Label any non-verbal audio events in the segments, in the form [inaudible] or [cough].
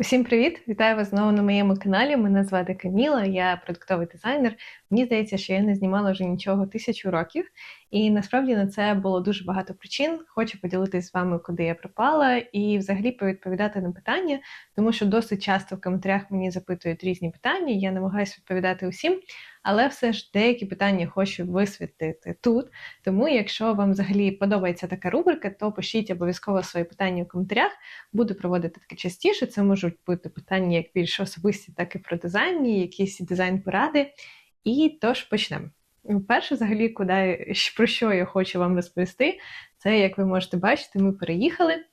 Усім привіт! Вітаю вас знову на моєму каналі. Мене звати Каміла, я продуктовий дизайнер. Мені здається, що я не знімала вже нічого тисячу років, і насправді на це було дуже багато причин. Хочу поділитися з вами, куди я пропала, і взагалі повідповідати на питання, тому що досить часто в коментарях мені запитують різні питання. Я намагаюся відповідати усім, але все ж деякі питання хочу висвітлити тут. Тому, якщо вам взагалі подобається така рубрика, то пишіть обов'язково свої питання в коментарях. Буду проводити таке частіше. Це можуть бути питання як більш особисті, так і про дизайн, якісь дизайн-поради. І тож почнемо. Перше, взагалі, куди про що я хочу вам розповісти, це, як ви можете бачити, ми переїхали.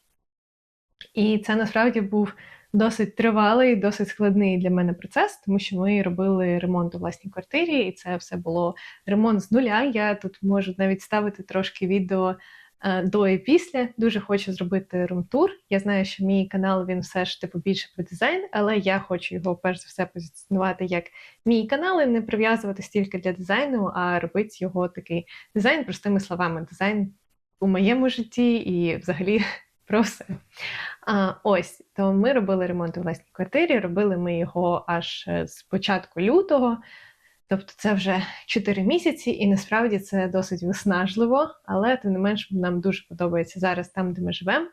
І це насправді був досить тривалий, досить складний для мене процес, тому що ми робили ремонт у власній квартирі, і це все було ремонт з нуля. Я тут можу навіть ставити трошки відео Е, до і після. Дуже хочу зробити румтур. Я знаю, що мій канал він все ж типу більше про дизайн, але я хочу його перш за все позиціонувати як мій канал і не прив'язувати стільки для дизайну, а робити його такий дизайн простими словами. Дизайн у моєму житті і взагалі про все. А, Ось то ми робили ремонт у власній квартирі. Робили ми його аж е, з початку лютого. Тобто це вже 4 місяці, і насправді це досить виснажливо, але тим не менш нам дуже подобається зараз там, де ми живемо.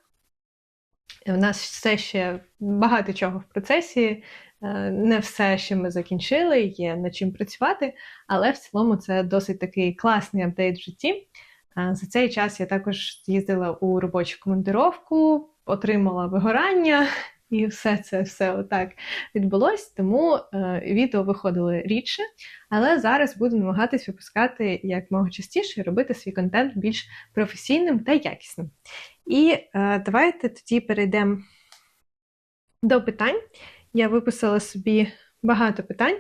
У нас все ще багато чого в процесі, е, не все, що ми закінчили, є над чим працювати, але в цілому це досить такий класний апдейт в житті. Е, за цей час я також з'їздила у робочу командировку, отримала вигорання, і все це все отак відбулось. Тому е, відео виходили рідше, але зараз буду намагатись випускати як мого частіше робити свій контент більш професійним та якісним. І е, давайте тоді перейдемо до питань. Я виписала собі багато питань.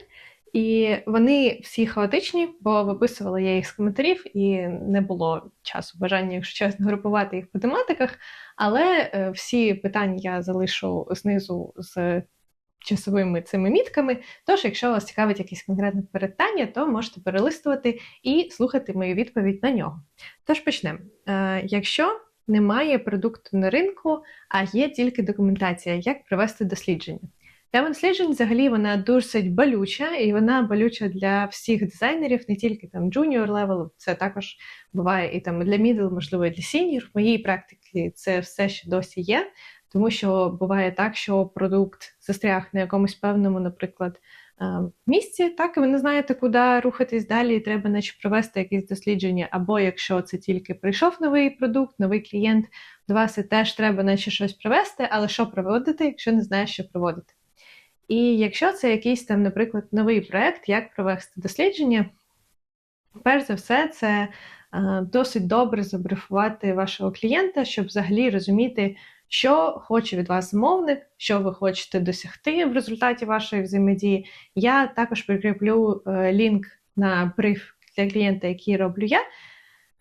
І вони всі хаотичні, бо виписувала я їх з коментарів, і не було часу бажання, якщо чесно, групувати їх по тематиках. Але е, всі питання я залишу знизу з часовими цими мітками. Тож, якщо вас цікавить якесь конкретне питання, то можете перелистувати і слухати мою відповідь на нього. Тож почнемо. Е, якщо немає продукту на ринку, а є тільки документація, як провести дослідження. Тема досліджень взагалі вона досить болюча, і вона болюча для всіх дизайнерів, не тільки там junior level, це також буває і там для middle, можливо, і для senior. В моїй практиці це все ще досі є, тому що буває так, що продукт застряг на якомусь певному, наприклад, е, місці, так і ви не знаєте, куди рухатись далі, і треба наче провести якісь дослідження. Або якщо це тільки прийшов новий продукт, новий клієнт, до вас і теж треба наче щось провести, але що проводити, якщо не знаєш, що проводити. І якщо це якийсь там, наприклад, новий проект, як провести дослідження, перш за все, це е, досить добре забрифувати вашого клієнта, щоб взагалі розуміти, що хоче від вас замовник, що ви хочете досягти в результаті вашої взаємодії. Я також прикріплю е, лінк на бриф для клієнта, який роблю я.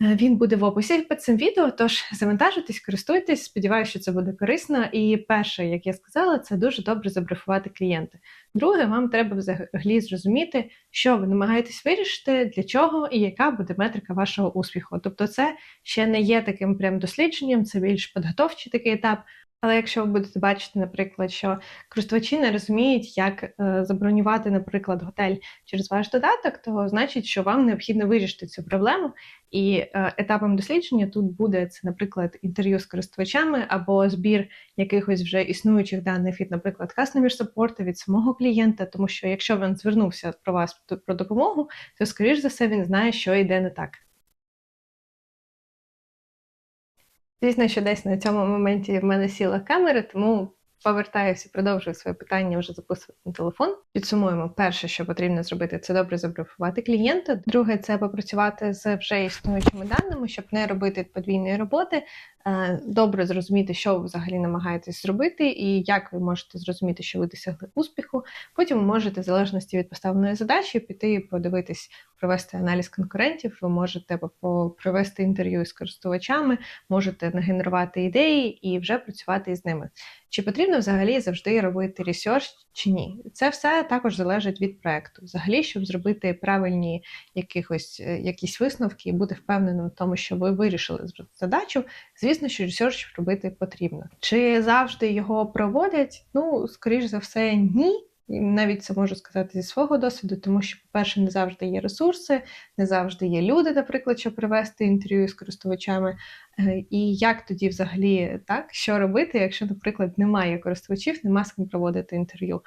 Е, він буде в описі під цим відео, тож завантажуйтесь, користуйтесь, сподіваюся, що це буде корисно. І перше, як я сказала, це дуже добре забрифувати клієнта. Друге, вам треба взагалі зрозуміти, що ви намагаєтесь вирішити, для чого і яка буде метрика вашого успіху. Тобто, це ще не є таким прям дослідженням, це більш підготовчий такий етап. Але якщо ви будете бачити, наприклад, що користувачі не розуміють, як е, забронювати, наприклад, готель через ваш додаток, то значить, що вам необхідно вирішити цю проблему. І е, етапом дослідження тут буде це, наприклад, інтерв'ю з користувачами або збір якихось вже існуючих даних від, наприклад, customer support від самого клієнта, тому що якщо він звернувся про вас про допомогу, то скоріш за все він знає, що йде не так. Звісно, що десь на цьому моменті в мене сіла камера, тому повертаюся, продовжую своє питання вже записувати на телефон. Підсумуємо, перше, що потрібно зробити, це добре забрифувати клієнта. Друге, це попрацювати з вже існуючими даними, щоб не робити подвійної роботи. Е, добре зрозуміти, що ви взагалі намагаєтесь зробити, і як ви можете зрозуміти, що ви досягли успіху. Потім ви можете, в залежності від поставленої задачі, піти подивитись, провести аналіз конкурентів. Ви можете провести інтерв'ю з користувачами, можете нагенерувати ідеї і вже працювати із ними. Чи потрібно взагалі завжди робити ресерч чи ні? Це все також залежить від проекту. Взагалі, щоб зробити правильні якихось е, якісь висновки і бути впевненим в тому, що ви вирішили задачу. Звісно, звісно, що ресерч робити потрібно. Чи завжди його проводять? Ну, скоріш за все, ні. Навіть це можу сказати зі свого досвіду, тому що, по-перше, не завжди є ресурси, не завжди є люди, наприклад, щоб провести інтерв'ю з користувачами. Е, І як тоді взагалі так, що робити, якщо, наприклад, немає користувачів, нема з ким проводити інтерв'ю?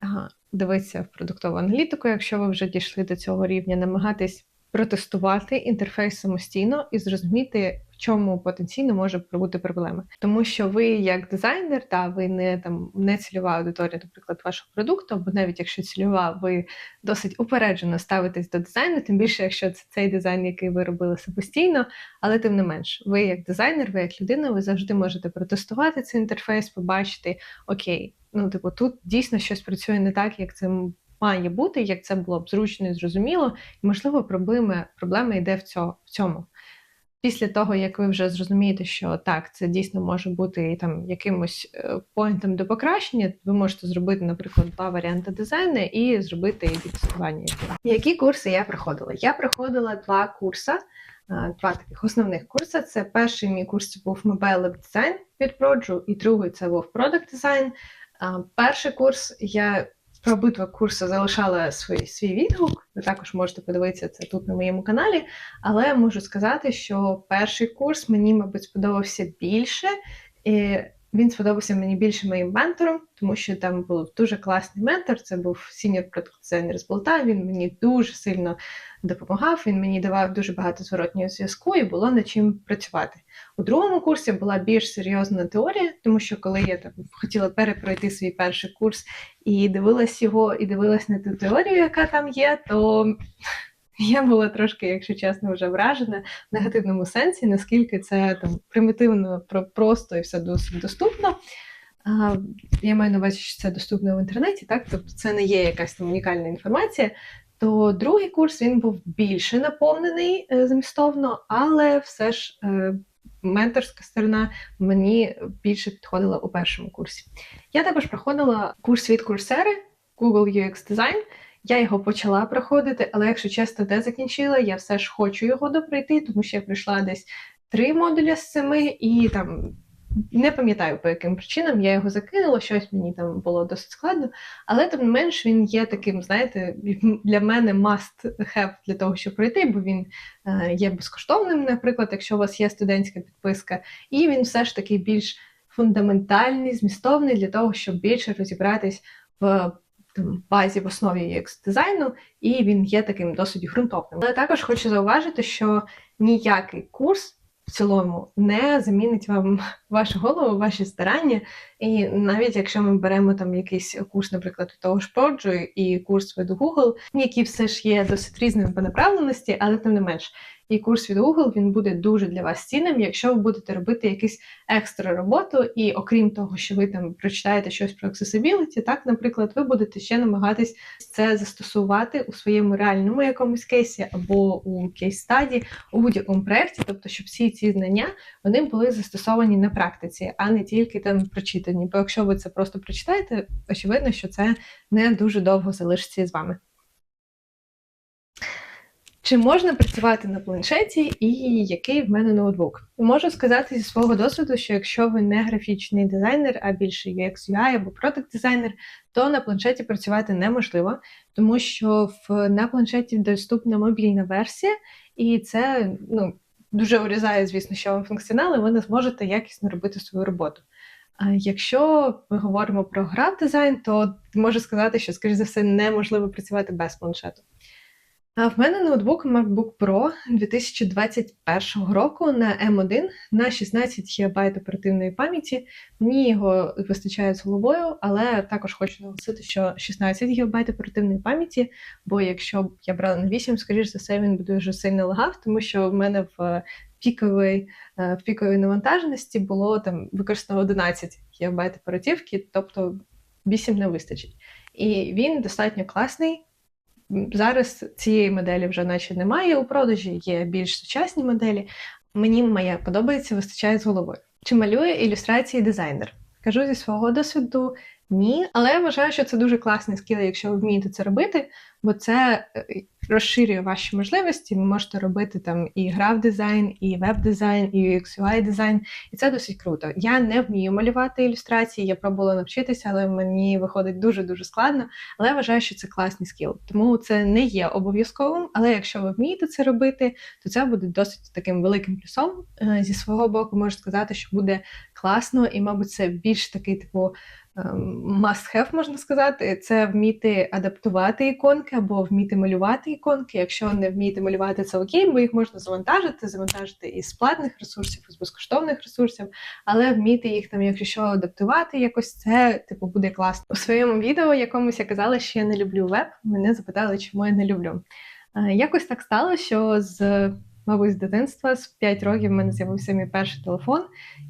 Ага, дивитися в продуктову аналітику, якщо ви вже дійшли до цього рівня, намагатись протестувати інтерфейс самостійно і зрозуміти, чому потенційно може бути проблема. Тому що ви, як дизайнер, та ви не там не цільова аудиторія, наприклад, вашого продукту, або навіть якщо цільова, ви досить упереджено ставитесь до дизайну, тим більше, якщо це цей дизайн, який ви робили самостійно, але тим не менш, ви як дизайнер, ви як людина, ви завжди можете протестувати цей інтерфейс, побачити окей, ну типу, тут дійсно щось працює не так, як це має бути, як це було б зручно і зрозуміло, і можливо, проблеми, проблема йде в цьому. Після того, як ви вже зрозумієте, що так, це дійсно може бути там якимось е, поінтом до покращення, ви можете зробити, наприклад, два варіанти дизайну і зробити і. Які курси я проходила? Я проходила два курси, е, два таких основних курси. Це перший мій курс це був Mobile Design від Proju, і другий це був Product Design. Е, Перший курс я про курси залишала свій, свій відгук. Ви також можете подивитися це тут на моєму каналі. Але можу сказати, що перший курс мені, мабуть, сподобався більше. І він сподобався мені більше моїм ментором, тому що там був дуже класний ментор. Це був сіньор продукт дизайнер з Болта. Він мені дуже сильно допомагав. Він мені давав дуже багато зворотнього зв'язку і було над чим працювати. У другому курсі була більш серйозна теорія, тому що коли я там хотіла перепройти свій перший курс і дивилась його, і дивилась на ту теорію, яка там є, то я була трошки, якщо чесно, вже вражена в негативному сенсі, наскільки це там примітивно, просто і все досить доступно. Я маю на увазі, що це доступно в інтернеті, так? Тобто це не є якась там унікальна інформація. То другий курс він був більше наповнений е, змістовно, але все ж е, менторська сторона мені більше підходила у першому курсі. Я також проходила курс від курсери Google UX Design. Я його почала проходити, але, якщо чесно, де закінчила, я все ж хочу його допройти, тому що я пройшла десь три модуля з семи, і там не пам'ятаю по яким причинам я його закинула, щось мені там було досить складно, але тим не менш він є таким, знаєте, для мене must have для того, щоб пройти, бо він е, є безкоштовним, наприклад, якщо у вас є студентська підписка, і він все ж таки більш фундаментальний, змістовний для того, щоб більше розібратись в там, базі в основі UX дизайну, і він є таким досить ґрунтовним. Але також хочу зауважити, що ніякий курс в цілому не замінить вам вашу голову, ваші старання. І навіть якщо ми беремо там якийсь курс, наприклад, у того ж Проджу і курс від Google, які все ж є досить різними по направленості, але тим не менш. І курс від Google він буде дуже для вас цінним, якщо ви будете робити якусь екстра роботу, і окрім того, що ви там прочитаєте щось про accessibility, так, наприклад, ви будете ще намагатись це застосувати у своєму реальному якомусь кейсі або у кейс-стаді, у будь-якому проєкті, тобто, щоб всі ці знання вони були застосовані на практиці, а не тільки там прочитані. Бо якщо ви це просто прочитаєте, очевидно, що це не дуже довго залишиться з вами. Чи можна працювати на планшеті і який в мене ноутбук? Можу сказати зі свого досвіду, що якщо ви не графічний дизайнер, а більше UX UI або продакт дизайнер, то на планшеті працювати неможливо, тому що в на планшеті доступна мобільна версія, і це ну, дуже урізає, звісно, що вам функціонал, і ви не зможете якісно робити свою роботу. А якщо ми говоримо про граф дизайн, то можу сказати, що, скоріш за все, неможливо працювати без планшету. А в мене ноутбук MacBook Pro 2021 року на M1 на 16 ГБ оперативної пам'яті. Мені його вистачає з головою, але також хочу наголосити, що 16 ГБ оперативної пам'яті, бо якщо б я брала на 8, скоріш за все, він би дуже сильно лагав, тому що в мене в піковій, в піковій навантаженості було там використано 11 ГБ оперативки, тобто 8 не вистачить. І він достатньо класний. Зараз цієї моделі вже наче немає у продажі, є більш сучасні моделі. Мені моя подобається, вистачає з головою. Чи малює ілюстрації дизайнер? Кажу зі свого досвіду, Ні, але я вважаю, що це дуже класний скіл, якщо ви вмієте це робити, бо це е, розширює ваші можливості. Ви можете робити там і граф дизайн, і веб-дизайн, і UX UI дизайн, і це досить круто. Я не вмію малювати ілюстрації, я пробувала навчитися, але мені виходить дуже дуже складно. Але я вважаю, що це класний скіл. Тому це не є обов'язковим. Але якщо ви вмієте це робити, то це буде досить таким великим плюсом. Е, зі свого боку, можу сказати, що буде класно, і, мабуть, це більш такий типу. Ем, must-have, можна сказати, це вміти адаптувати іконки або вміти малювати іконки. Якщо не вмієте малювати, це окей, бо їх можна завантажити, завантажити із платних ресурсів, із безкоштовних ресурсів, але вміти їх там, якщо що, адаптувати, якось це типу буде класно. У своєму відео якомусь я казала, що я не люблю веб. Мене запитали, чому я не люблю. Е, якось так стало, що з мабуть, з дитинства, з 5 років в мене з'явився мій перший телефон,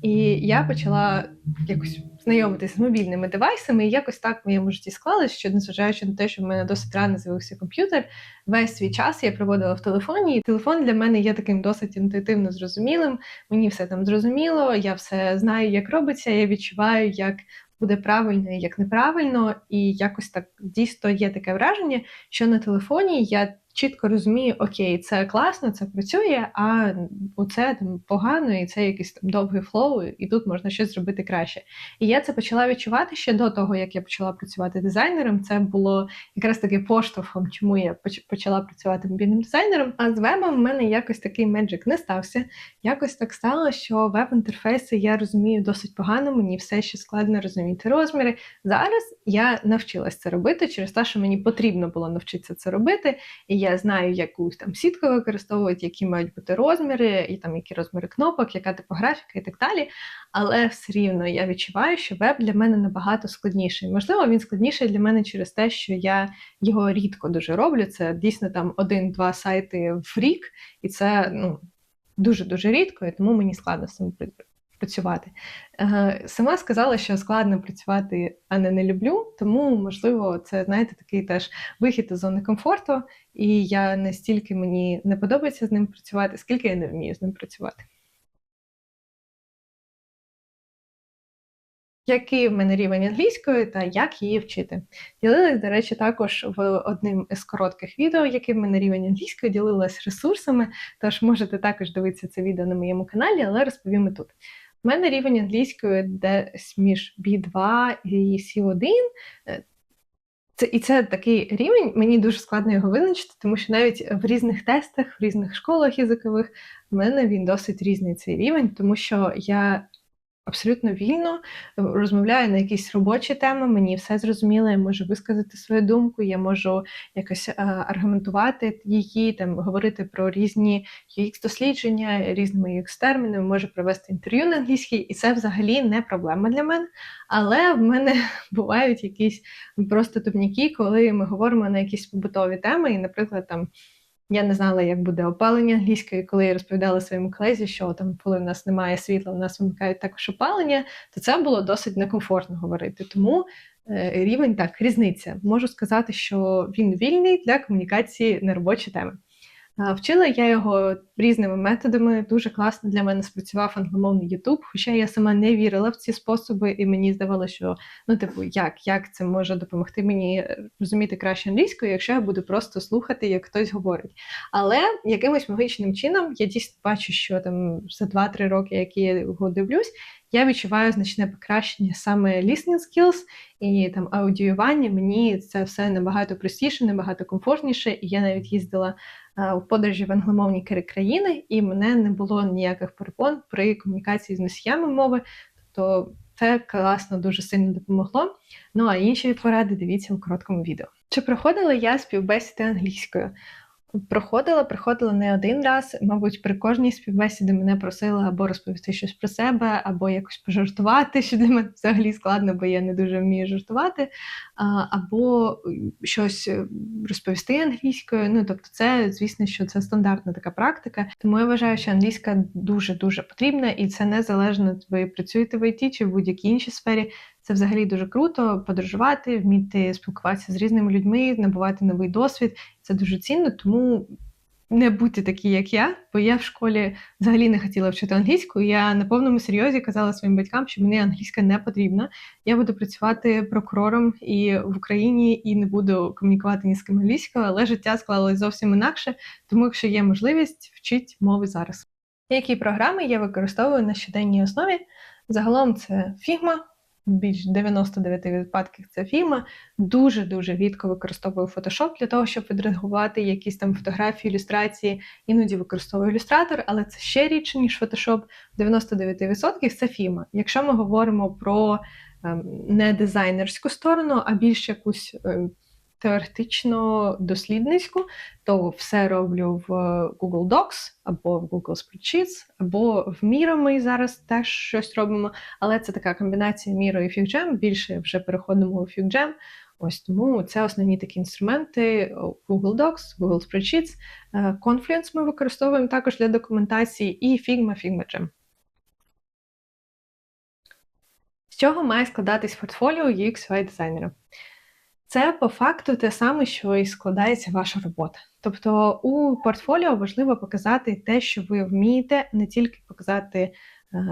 і я почала якось знайомитися з мобільними девайсами. І якось так в моєму житті склалось, що незважаючи на те, що в мене досить рано з'явився комп'ютер, весь свій час я проводила в телефоні. І телефон для мене є таким досить інтуїтивно зрозумілим. Мені все там зрозуміло, я все знаю, як робиться. Я відчуваю, як. Буде правильно і як неправильно, і якось так дійсно є таке враження, що на телефоні я чітко розумію, окей, це класно, це працює, а оце там погано, і це якийсь там довгий флоу, і тут можна щось зробити краще. І я це почала відчувати ще до того, як я почала працювати дизайнером. Це було якраз таки поштовхом, чому я почала працювати мобільним дизайнером. А з вебом в мене якось такий меджик не стався. Якось так стало, що веб-інтерфейси я розумію досить погано, мені все ще складно розуміти розміри. Зараз я навчилась це робити через те, що мені потрібно було навчитися це робити. І я знаю, якусь там сітку використовують, які мають бути розміри, і там які розміри кнопок, яка типографіка і так далі. Але все рівно я відчуваю, що веб для мене набагато складніший. Можливо, він складніший для мене через те, що я його рідко дуже роблю. Це дійсно там один-два сайти в рік, і це ну дуже дуже рідко, і тому мені складно з цим працювати. Сама сказала, що складно працювати, а не не люблю, тому, можливо, це, знаєте, такий теж вихід із зони комфорту, і я не стільки мені не подобається з ним працювати, скільки я не вмію з ним працювати. Який в мене рівень англійської та як її вчити? Ділилась, до речі, також в одним із коротких відео, який в мене рівень англійської, ділилась ресурсами, тож можете також дивитися це відео на моєму каналі, але розповім і тут. У мене рівень англійської десь між B2 і C1. Е, це, І це такий рівень, мені дуже складно його визначити, тому що навіть в різних тестах, в різних школах язикових в мене він досить різний цей рівень, тому що я абсолютно вільно розмовляю на якісь робочі теми, мені все зрозуміло, я можу висказати свою думку, я можу якось е, аргументувати її, там говорити про різні UX-дослідження, різними UX-термінами, можу провести інтерв'ю на англійській, і це взагалі не проблема для мене. Але в мене [laughs] бувають якісь просто тупняки, коли ми говоримо на якісь побутові теми, і, наприклад, там. Я не знала, як буде опалення англійської, коли я розповідала своєму колезі, що там, коли в нас немає світла, в нас вимикають також опалення, то це було досить некомфортно говорити. Тому е, рівень так, різниця. Можу сказати, що він вільний для комунікації на робочі теми. Вчила я його різними методами. Дуже класно для мене спрацював англомовний Ютуб, хоча я сама не вірила в ці способи, і мені здавалося, що ну, типу, як як це може допомогти мені розуміти краще англійською, якщо я буду просто слухати, як хтось говорить. Але якимось магічним чином я дійсно бачу, що там за 2-3 роки, які я його дивлюсь, я відчуваю значне покращення саме listening skills і там аудіювання. Мені це все набагато простіше, набагато комфортніше. І я навіть їздила у подорожі в англомовні країни, і мене не було ніяких перепон при комунікації з носіями мови. Тобто це класно дуже сильно допомогло. Ну а інші поради дивіться у короткому відео. Чи проходила я співбесіди англійською? Проходила, приходила не один раз. Мабуть, при кожній співбесіді мене просили або розповісти щось про себе, або якось пожартувати, [laughs] що для мене взагалі складно, бо я не дуже вмію жартувати, або щось е, розповісти англійською. Ну тобто, це, звісно, що це стандартна така практика. Тому я вважаю, що англійська дуже дуже потрібна, і це незалежно ви працюєте в ІТ чи в будь-якій іншій сфері. Це взагалі дуже круто подорожувати, вміти спілкуватися з різними людьми, набувати новий досвід. Це дуже цінно, тому не будьте такі, як я, бо я в школі взагалі не хотіла вчити англійську. Я на повному серйозі казала своїм батькам, що мені англійська не потрібна. Я буду працювати прокурором і в Україні, і не буду комунікувати ні з ким англійською, але життя склалось зовсім інакше, тому якщо є можливість, вчіть мови зараз. Які програми я використовую на щоденній основі? Загалом це Figma, більш 99 випадків це фіма, Дуже-дуже рідко використовую Photoshop для того, щоб відредагувати якісь там фотографії, ілюстрації. Іноді використовую ілюстратор, але це ще рідше, ніж Photoshop. 99% це фіма. Якщо ми говоримо про ем, не дизайнерську сторону, а більш якусь ем, теоретично дослідницьку, то все роблю в Google Docs або в Google Spreadsheets, або в Miro ми зараз теж щось робимо. Але це така комбінація Miro і FigJam, більше вже переходимо у FigJam. Ось тому це основні такі інструменти Google Docs, Google Spreadsheets. Е, Confluence ми використовуємо також для документації і Figma, Figma Jam. З чого має складатись портфоліо UX UI дизайнера? Це по факту те саме, що і складається ваша робота. Тобто у портфоліо важливо показати те, що ви вмієте, не тільки показати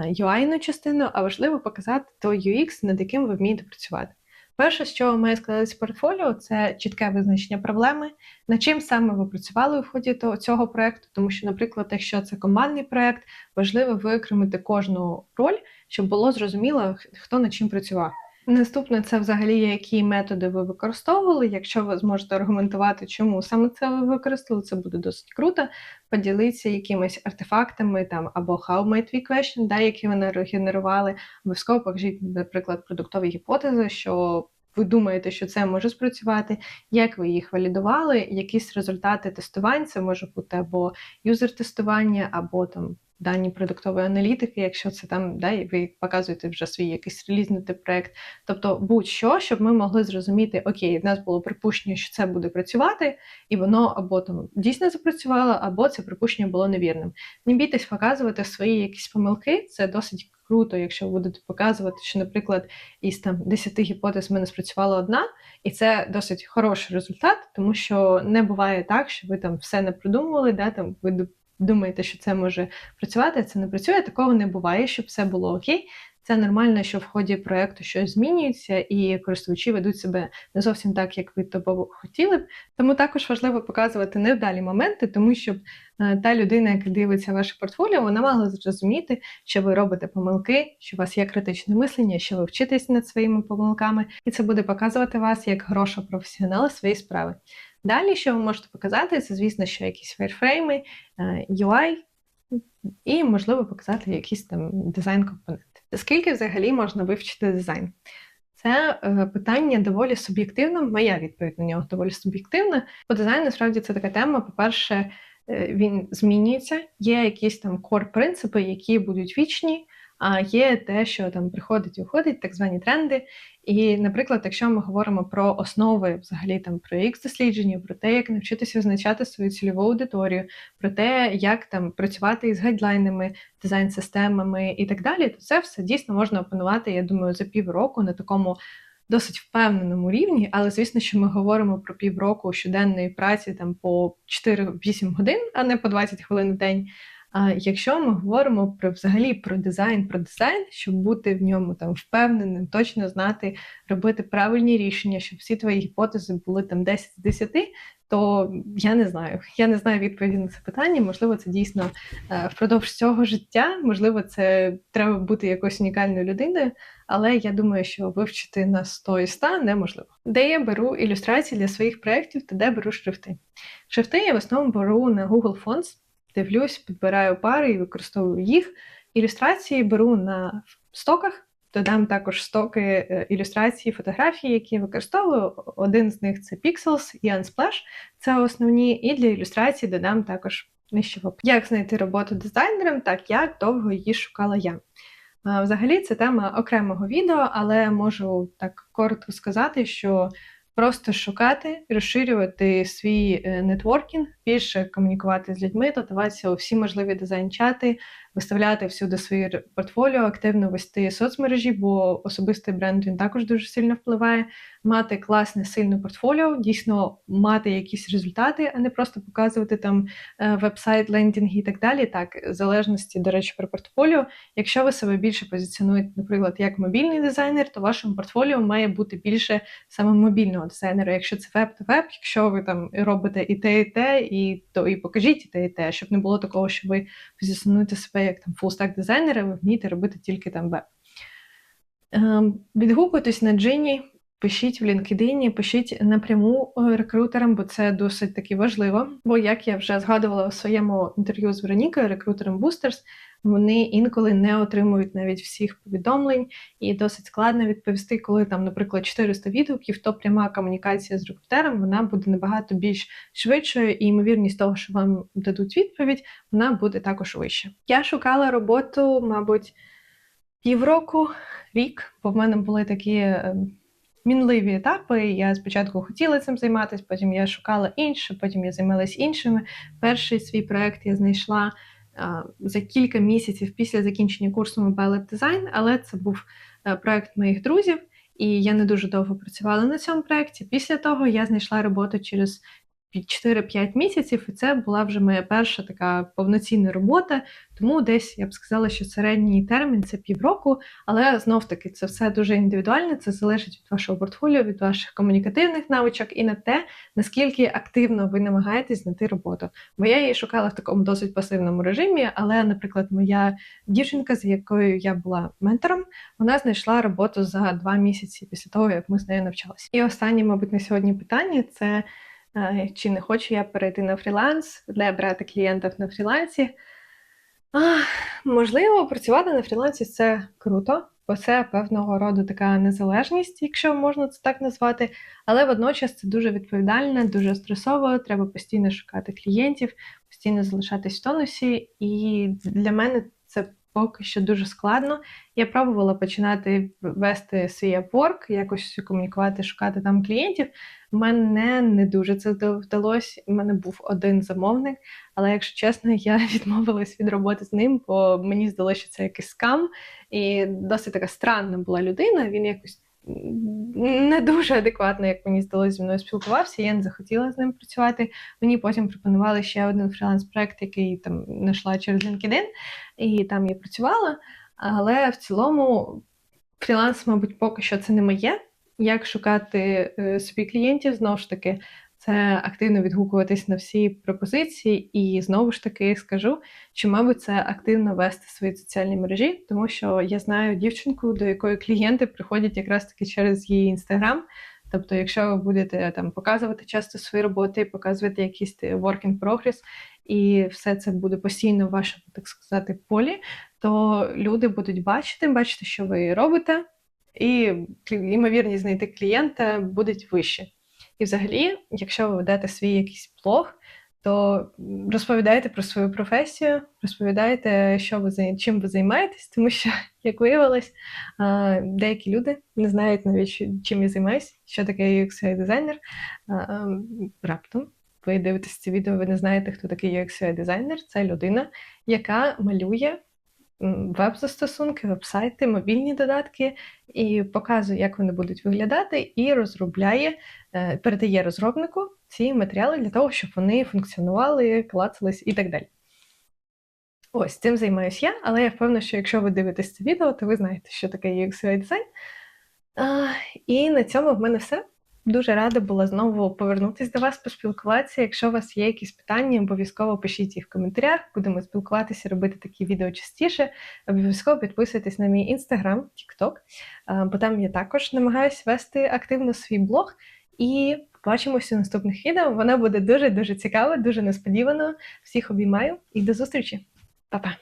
UI-ну частину, а важливо показати той UX, над яким ви вмієте працювати. Перше, чого має складатися портфоліо, це чітке визначення проблеми, над чим саме ви працювали у ході цього проєкту, тому що, наприклад, якщо це командний проєкт, важливо виокремити кожну роль, щоб було зрозуміло, хто над чим працював. Наступне це взагалі які методи ви використовували. Якщо ви зможете аргументувати, чому саме це ви використали, це буде досить круто. Поділитися якимись артефактами там або how might we question, да, які ви генерували. Обов'язково покажіть, наприклад, продуктові гіпотези, що ви думаєте, що це може спрацювати, як ви їх валідували, якісь результати тестувань, це може бути або юзер-тестування, або там дані продуктової аналітики, якщо це там, да, і ви показуєте вже свій якийсь релізний проект. Тобто будь-що, щоб ми могли зрозуміти, окей, в нас було припущення, що це буде працювати, і воно або там дійсно запрацювало, або це припущення було невірним. Не бійтесь показувати свої якісь помилки, це досить. Круто, якщо ви будете показувати, що, наприклад, із там 10 гіпотез в мене спрацювала одна, і це досить хороший результат, тому що не буває так, що ви там все не придумували, да, там ви думаєте, що це може працювати, це не працює. Такого не буває, щоб все було окей. Це нормально, що в ході проєкту щось змінюється, і користувачі ведуть себе не зовсім так, як ви того хотіли б. Тому також важливо показувати невдалі моменти, тому щоб е, та людина, яка дивиться ваше портфоліо, вона могла зрозуміти, що ви робите помилки, що у вас є критичне мислення, що ви вчитесь над своїми помилками, і це буде показувати вас як хорошого професіонала своєї справи. Далі, що ви можете показати, це, звісно, що якісь вайрфрейми, UI, і, можливо, показати якісь там дизайн-компоненти. Скільки взагалі можна вивчити дизайн? Це е, питання доволі суб'єктивне. Моя відповідь на нього доволі суб'єктивна. По дизайну насправді це така тема. По-перше, е, він змінюється, є якісь там кор-принципи, які будуть вічні. А є те, що там приходить і уходить, так звані тренди. І, наприклад, якщо ми говоримо про основи взагалі там про x дослідження, про те, як навчитися визначати свою цільову аудиторію, про те, як там працювати із гайдлайнами, дизайн-системами і так далі, то це все дійсно можна опанувати, я думаю, за півроку на такому. Досить впевненому рівні, але звісно, що ми говоримо про півроку щоденної праці там по 4-8 годин, а не по 20 хвилин в день. А якщо ми говоримо про взагалі про дизайн, про дизайн, щоб бути в ньому там впевненим, точно знати, робити правильні рішення, щоб всі твої гіпотези були там 10 з 10, то я не знаю. Я не знаю відповіді на це питання. Можливо, це дійсно е, впродовж цього життя, можливо, це треба бути якоюсь унікальною людиною, але я думаю, що вивчити на 100 і 100 неможливо. Де я беру ілюстрації для своїх проєктів та де беру шрифти. Шрифти я в основному беру на Google Fonts дивлюсь, підбираю пари і використовую їх. Ілюстрації беру на стоках. Додам також стоки е, ілюстрації, фотографії, які я використовую. Один з них це Pixels і Unsplash. Це основні. І для ілюстрації додам також нижче в Як знайти роботу дизайнером, так як довго її шукала я. Взагалі, це тема окремого відео, але можу так коротко сказати, що просто шукати, розширювати свій е, нетворкінг, більше комунікувати з людьми, додаватися у всі можливі дизайн-чати, виставляти всюди свої портфоліо, активно вести соцмережі, бо особистий бренд він також дуже сильно впливає. Мати класне, сильне портфоліо, дійсно мати якісь результати, а не просто показувати там е, веб-сайт, лендінги і так далі. Так, в залежності, до речі, про портфоліо. Якщо ви себе більше позиціонуєте, наприклад, як мобільний дизайнер, то вашому портфоліо має бути більше саме мобільного дизайнера. Якщо це веб, то веб, якщо ви там робите і те, і те, і то і покажіть і те, і те, щоб не було такого, що ви позиціонуєте себе як там фулстек дизайнера, ви вмієте робити тільки там веб. Ем, Відгукуйтесь на Джині, пишіть в LinkedIn, пишіть напряму е, рекрутерам, бо це досить таки важливо. Бо, як я вже згадувала у своєму інтерв'ю з Веронікою, рекрутером Boosters, вони інколи не отримують навіть всіх повідомлень, і досить складно відповісти, коли там, наприклад, 400 відгуків, то пряма комунікація з рекрутером вона буде набагато більш швидшою, і ймовірність того, що вам дадуть відповідь, вона буде також вища. Я шукала роботу, мабуть, півроку, рік, бо в мене були такі. е, Мінливі етапи. Я спочатку хотіла цим займатися, потім я шукала інше, потім я займалася іншими. Перший свій проект я знайшла за кілька місяців після закінчення курсу Mobile Design, але це був е, проект моїх друзів, і я не дуже довго працювала на цьому проєкті. Після того я знайшла роботу через 4-5 місяців, і це була вже моя перша така повноцінна робота. Тому десь я б сказала, що середній термін це півроку, але знов таки це все дуже індивідуально. Це залежить від вашого портфоліо, від ваших комунікативних навичок і на те, наскільки активно ви намагаєтесь знайти роботу. Бо я її шукала в такому досить пасивному режимі. Але, наприклад, моя дівчинка, з якою я була ментором, вона знайшла роботу за два місяці після того, як ми з нею навчалися. І останнє, мабуть, на сьогодні питання це. Чи не хочу я перейти на фріланс, де брати клієнтів на фрілансі? А, можливо, працювати на фрілансі це круто, бо це певного роду така незалежність, якщо можна це так назвати. Але водночас це дуже відповідально, дуже стресово. Треба постійно шукати клієнтів, постійно залишатись в тонусі. І для мене поки що дуже складно. Я пробувала починати вести свій Upwork, якось комунікувати, шукати там клієнтів. Мене не дуже це вдалося. У мене був один замовник, але якщо чесно, я [laughs] відмовилась від роботи з ним, бо мені здалося, що це якийсь скам, і досить така странна була людина. Він якось не дуже адекватно, як мені здалося, зі мною спілкувався. Я не захотіла з ним працювати. Мені потім пропонували ще один фріланс-проект, який там знайшла через LinkedIn, і там я працювала. Але в цілому фріланс, мабуть, поки що це не моє. Як шукати е, собі клієнтів, знову ж таки, це активно відгукуватись на всі пропозиції, і знову ж таки скажу, що, мабуть, це активно вести свої соціальні мережі, тому що я знаю дівчинку, до якої клієнти приходять якраз таки через її інстаграм. Тобто, якщо ви будете там показувати часто свої роботи, показувати якийсь work in progress, і все це буде постійно в вашому, так сказати, полі, то люди будуть бачити, бачити, що ви робите, і ймовірність знайти клієнта будуть вищі. І взагалі, якщо ви ведете свій якийсь блог, то розповідайте про свою професію, розповідайте, що ви чим ви займаєтесь, тому що, [laughs] як виявилось, деякі люди не знають навіть, чим я займаюся, що таке UX дизайнер. Раптом ви дивитесь це відео, ви не знаєте, хто такий UX дизайнер. Це людина, яка малює веб-застосунки, веб-сайти, мобільні додатки і показує, як вони будуть виглядати, і розробляє, е, передає розробнику ці матеріали для того, щоб вони функціонували, клацались і так далі. Ось цим займаюся я, але я впевнена, що якщо ви дивитесь це відео, то ви знаєте, що таке UX дизайн. І на цьому в мене все. Дуже рада була знову повернутися до вас, поспілкуватися. Якщо у вас є якісь питання, обов'язково пишіть їх в коментарях. Будемо спілкуватися, робити такі відео частіше. Обов'язково підписуйтесь на мій інстаграм, тікток, бо там я також намагаюся вести активно свій блог. І побачимося у наступних відео. Воно буде дуже дуже цікаве, дуже несподівано. Всіх обіймаю і до зустрічі. Па-па!